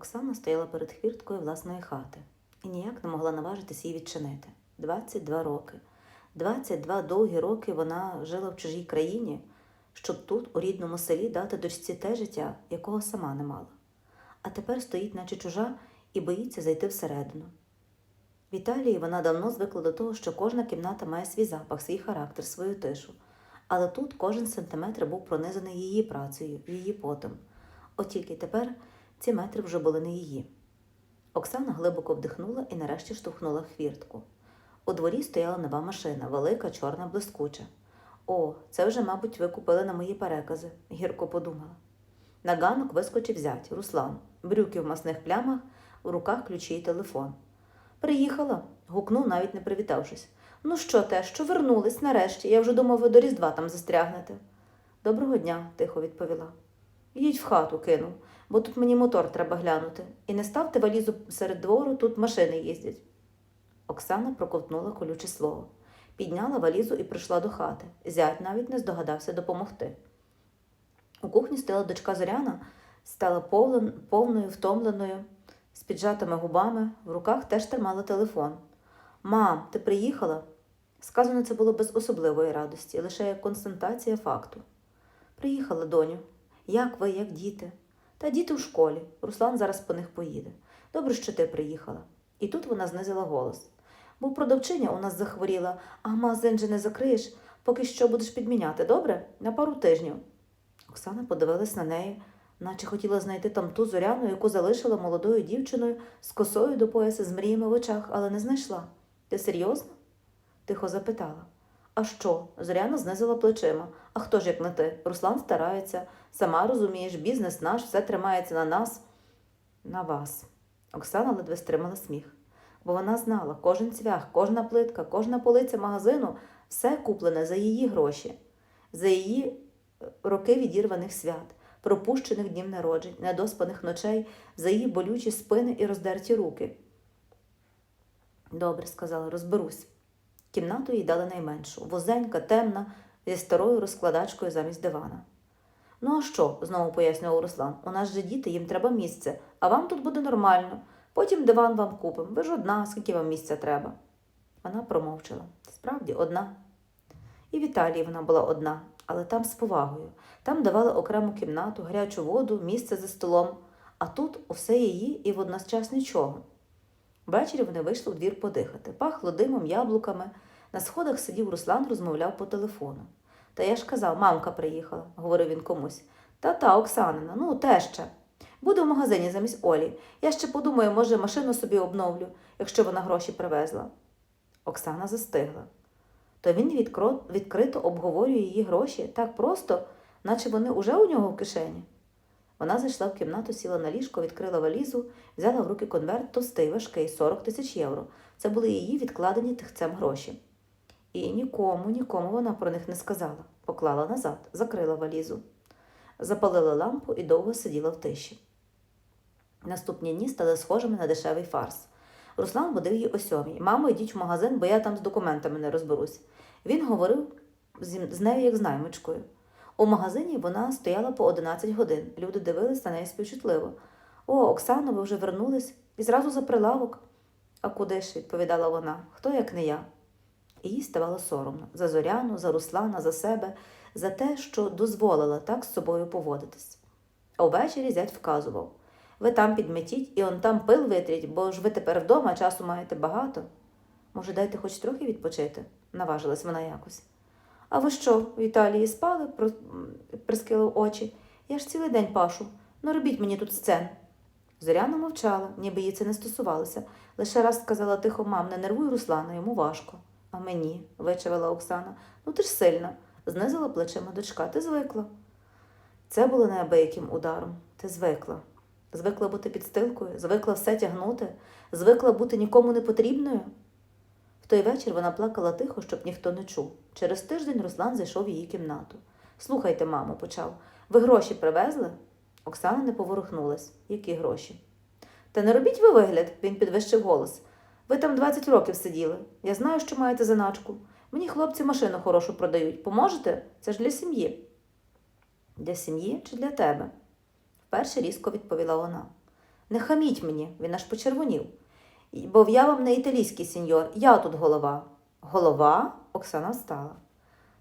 Оксана стояла перед хвірткою власної хати і ніяк не могла наважитись її відчинити. 22 роки. 22 довгі роки вона жила в чужій країні, щоб тут, у рідному селі, дати дочці те життя, якого сама не мала. А тепер стоїть, наче чужа, і боїться зайти всередину. В Італії вона давно звикла до того, що кожна кімната має свій запах, свій характер, свою тишу. Але тут кожен сантиметр був пронизаний її працею, її потом. От тільки тепер ці метри вже були не її. Оксана глибоко вдихнула і нарешті штовхнула хвіртку. У дворі стояла нова машина, велика, чорна, блискуча. О, це вже, мабуть, ви купили на мої перекази, гірко подумала. На ганок вискочив зять, Руслан, брюки в масних плямах, у руках ключі й телефон. Приїхала, гукнув, навіть не привітавшись. Ну що те, що вернулись нарешті? Я вже думав, ви до Різдва там застрягнете. Доброго дня, тихо відповіла. Їдь в хату, кинув, бо тут мені мотор треба глянути. І не ставте валізу серед двору, тут машини їздять. Оксана проковтнула колюче слово, підняла валізу і прийшла до хати. Зять навіть не здогадався допомогти. У кухні стояла дочка Зоряна, стала повною, втомленою, з піджатими губами, в руках теж тримала телефон. Мам, ти приїхала? Сказано це було без особливої радості, лише як констатація факту. Приїхала, доню. Як ви, як діти? Та діти в школі. Руслан зараз по них поїде. Добре, що ти приїхала. І тут вона знизила голос. Бо продавчиня у нас захворіла, а магазин же не закриєш, поки що будеш підміняти, добре? На пару тижнів. Оксана подивилась на неї, наче хотіла знайти там ту зоряну, яку залишила молодою дівчиною з косою до пояса з мріями в очах, але не знайшла. Ти серйозно? тихо запитала. А що? Зоряна знизила плечима. А хто ж як не ти? Руслан старається. Сама розумієш, бізнес наш, все тримається на нас. На вас. Оксана ледве стримала сміх. Бо вона знала, кожен цвях, кожна плитка, кожна полиця магазину все куплене за її гроші, за її е, роки відірваних свят, пропущених днів народжень, недоспаних ночей, за її болючі спини і роздерті руки. Добре, сказала, розберусь. Кімнату їй дали найменшу, вузенька, темна, зі старою розкладачкою замість дивана. Ну а що? знову пояснював Руслан. У нас же діти, їм треба місце, а вам тут буде нормально. Потім диван вам купимо. Ви ж одна, скільки вам місця треба. Вона промовчала. Справді, одна. І в Італії вона була одна, але там з повагою. Там давали окрему кімнату, гарячу воду, місце за столом, а тут усе її і водночас нічого. Ввечері вони вийшли у двір подихати. Пахло димом, яблуками. На сходах сидів Руслан, розмовляв по телефону. Та я ж казав, мамка приїхала, говорив він комусь. Та та, Оксанина, ну теща. Буду в магазині замість Олі. Я ще подумаю, може, машину собі обновлю, якщо вона гроші привезла. Оксана застигла. То він відкро... відкрито обговорює її гроші так просто, наче вони уже у нього в кишені. Вона зайшла в кімнату, сіла на ліжко, відкрила валізу, взяла в руки конверт товстий, важкий, 40 тисяч євро. Це були її відкладені тихцем гроші. І нікому, нікому вона про них не сказала. Поклала назад, закрила валізу. Запалила лампу і довго сиділа в тиші. Наступні дні стали схожими на дешевий фарс. Руслан водив її о сьомій. Мамо, йдіть в магазин, бо я там з документами не розберусь. Він говорив з нею як з наймичкою. У магазині вона стояла по 11 годин. Люди дивились на неї співчутливо. О, Оксано, ви вже вернулись і зразу за прилавок. А куди ж, відповідала вона, хто як не я. І їй ставало соромно за Зоряну, за Руслана, за себе, за те, що дозволила так з собою поводитись. А увечері зять вказував ви там підметіть і он там пил витріть, бо ж ви тепер вдома часу маєте багато. Може, дайте хоч трохи відпочити, наважилась вона якось. А ви що, в Італії спали? Прискилив очі. Я ж цілий день пашу. Ну робіть мені тут сцен. Зоряна мовчала, ніби їй це не стосувалося. Лише раз сказала тихо, мам, не нервуй Руслана, йому важко. А мені, вичавила Оксана. Ну ти ж сильна. Знизила плечима дочка. Ти звикла. Це було неабияким ударом. Ти звикла. Звикла бути підстилкою, звикла все тягнути, звикла бути нікому не потрібною. Той вечір вона плакала тихо, щоб ніхто не чув. Через тиждень Руслан зайшов в її кімнату. Слухайте, мамо, почав. Ви гроші привезли? Оксана не поворухнулась. Які гроші? Та не робіть ви вигляд, він підвищив голос. Ви там 20 років сиділи. Я знаю, що маєте заначку. Мені хлопці машину хорошу продають. Поможете? Це ж для сім'ї. Для сім'ї чи для тебе? Вперше різко відповіла вона. Не хаміть мені, він аж почервонів. «І- Бо я вам не італійський сеньор, я тут голова. Голова? Оксана встала.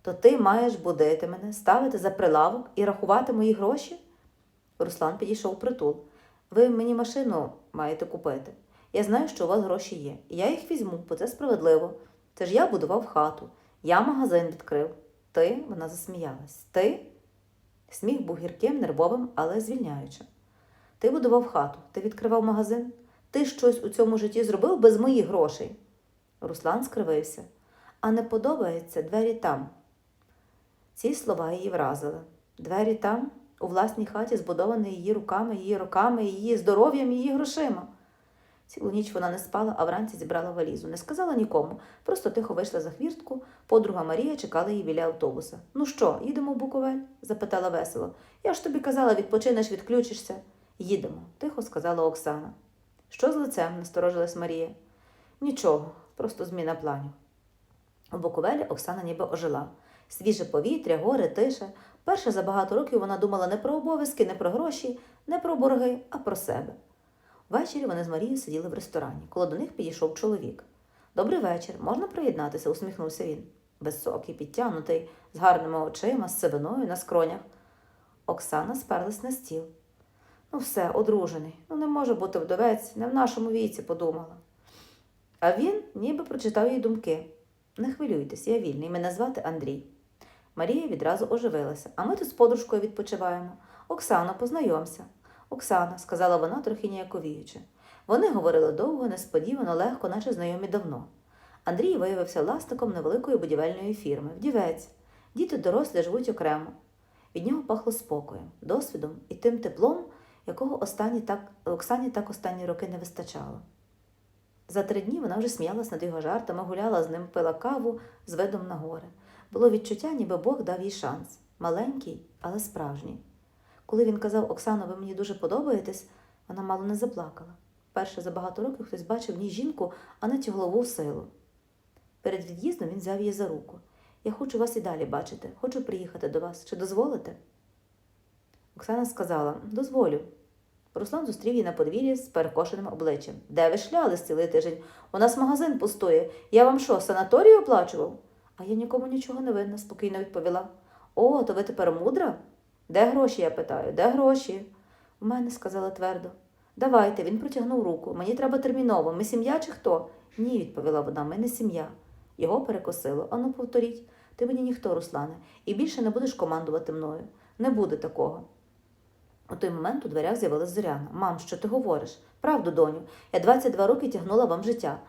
То ти маєш будити мене, ставити за прилавок і рахувати мої гроші? Руслан підійшов притул. Ви мені машину маєте купити. Я знаю, що у вас гроші є. Я їх візьму, бо це справедливо. Це ж я будував хату, я магазин відкрив. Ти, вона засміялась. Ти? Сміх був гірким, нервовим, але звільняючим. Ти будував хату, ти відкривав магазин. Ти щось у цьому житті зробив без моїх грошей. Руслан скривився. А не подобається двері там. Ці слова її вразили. Двері там, у власній хаті, збудовані її руками, її роками, її здоров'ям, її грошима. Цілу ніч вона не спала, а вранці зібрала валізу. Не сказала нікому, просто тихо вийшла за хвіртку. Подруга Марія чекала її біля автобуса. Ну що, їдемо в Буковель? запитала весело. Я ж тобі казала, відпочинеш, відключишся. Їдемо, тихо сказала Оксана. Що з лицем? насторожилась Марія. Нічого, просто зміна планів. У Буковелі Оксана ніби ожила. Свіже повітря, гори, тиша. Перше за багато років вона думала не про обов'язки, не про гроші, не про борги, а про себе. Ввечері вони з Марією сиділи в ресторані, коли до них підійшов чоловік. Добрий вечір, можна приєднатися? усміхнувся він. Високий, підтягнутий, з гарними очима, з сивиною на скронях. Оксана сперлась на стіл. Ну, все, одружений. Ну, не може бути вдовець, не в нашому віці, подумала. А він ніби прочитав її думки. Не хвилюйтесь, я вільний, мене звати Андрій. Марія відразу оживилася, а ми тут з подружкою відпочиваємо. Оксано, познайомся. Оксана, сказала вона, трохи ніяковіючи. Вони говорили довго, несподівано, легко, наче знайомі давно. Андрій виявився власником невеликої будівельної фірми, вдівець. Діти дорослі живуть окремо. Від нього пахло спокоєм, досвідом і тим теплом, якого останні так, Оксані так останні роки не вистачало. За три дні вона вже сміялась над його жартами, гуляла з ним, пила каву з видом на гори. Було відчуття, ніби Бог дав їй шанс маленький, але справжній. Коли він казав Оксано, ви мені дуже подобаєтесь, вона мало не заплакала. Перше за багато років хтось бачив в жінку, а не тяглову силу. Перед від'їздом він взяв її за руку. Я хочу вас і далі бачити, хочу приїхати до вас. Чи дозволите? Оксана сказала дозволю. Руслан зустрів її на подвір'ї з перекошеним обличчям. Де ви шлялись цілий тиждень? У нас магазин пустує. Я вам що, санаторію оплачував? А я нікому нічого не винна, спокійно відповіла. О, то ви тепер мудра? Де гроші, я питаю, де гроші? У мене, сказала твердо. Давайте, він протягнув руку. Мені треба терміново. Ми сім'я чи хто? Ні, відповіла вона, ми не сім'я. Його перекосило. Ану, повторіть. Ти мені ніхто, Руслане, і більше не будеш командувати мною. Не буде такого. У той момент у дверях з'явилась Зоряна. Мам, що ти говориш? Правду, доню, я 22 роки тягнула вам життя.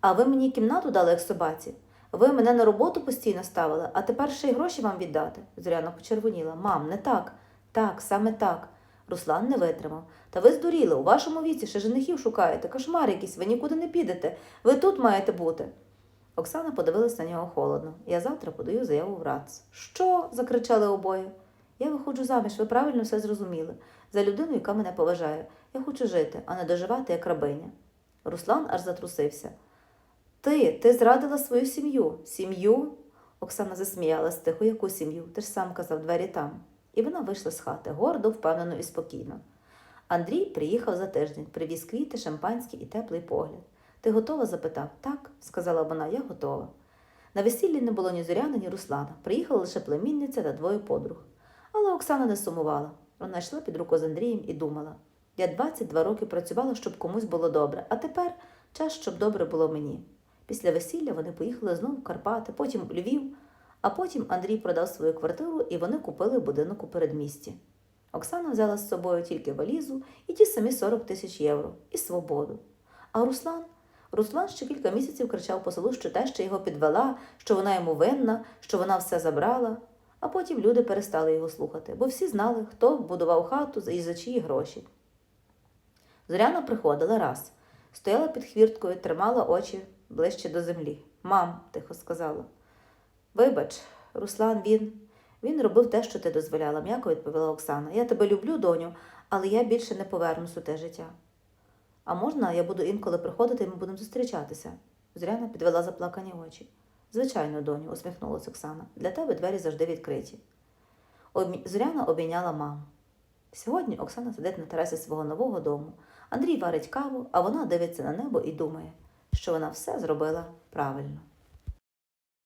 А ви мені кімнату дали, як собаці. Ви мене на роботу постійно ставили, а тепер ще й гроші вам віддати. Зоряна почервоніла. Мам, не так. Так, саме так. Руслан не витримав. Та ви здуріли, у вашому віці ще женихів шукаєте, кошмар якийсь, ви нікуди не підете. Ви тут маєте бути. Оксана подивилась на нього холодно. Я завтра подаю заяву в РАЦ. Що? закричали обоє. Я виходжу заміж, ви правильно все зрозуміли. За людину, яка мене поважає. Я хочу жити, а не доживати як рабиня. Руслан аж затрусився. Ти, ти зрадила свою сім'ю. Сім'ю? Оксана засміялась тихо, яку сім'ю? Ти ж сам казав двері там. І вона вийшла з хати, гордо, впевнено і спокійно. Андрій приїхав за тиждень, привіз квіти, шампанське і теплий погляд. Ти готова? запитав. Так, сказала вона, я готова. На весіллі не було ні Зоряни, ні Руслана. Приїхала лише племінниця та двоє подруг. Але Оксана не сумувала. Вона йшла під руку з Андрієм і думала: я 22 роки працювала, щоб комусь було добре, а тепер час, щоб добре було мені. Після весілля вони поїхали знову в Карпати, потім у Львів, а потім Андрій продав свою квартиру і вони купили будинок у передмісті. Оксана взяла з собою тільки валізу і ті самі 40 тисяч євро, і свободу. А Руслан? Руслан ще кілька місяців кричав по селу, що те, що його підвела, що вона йому винна, що вона все забрала. А потім люди перестали його слухати, бо всі знали, хто будував хату і за чиї гроші. Зоряна приходила раз, стояла під хвірткою, тримала очі ближче до землі. Мам, тихо сказала. Вибач, Руслан, він. Він робив те, що ти дозволяла, м'яко відповіла Оксана. Я тебе люблю, доню, але я більше не повернусь у те життя. А можна, я буду інколи приходити і ми будемо зустрічатися? Зоряна підвела заплакані очі. Звичайно, доню, усміхнулась Оксана. Для тебе двері завжди відкриті. Зоряна обійняла маму. Сьогодні Оксана сидить на терасі свого нового дому, Андрій варить каву, а вона дивиться на небо і думає, що вона все зробила правильно.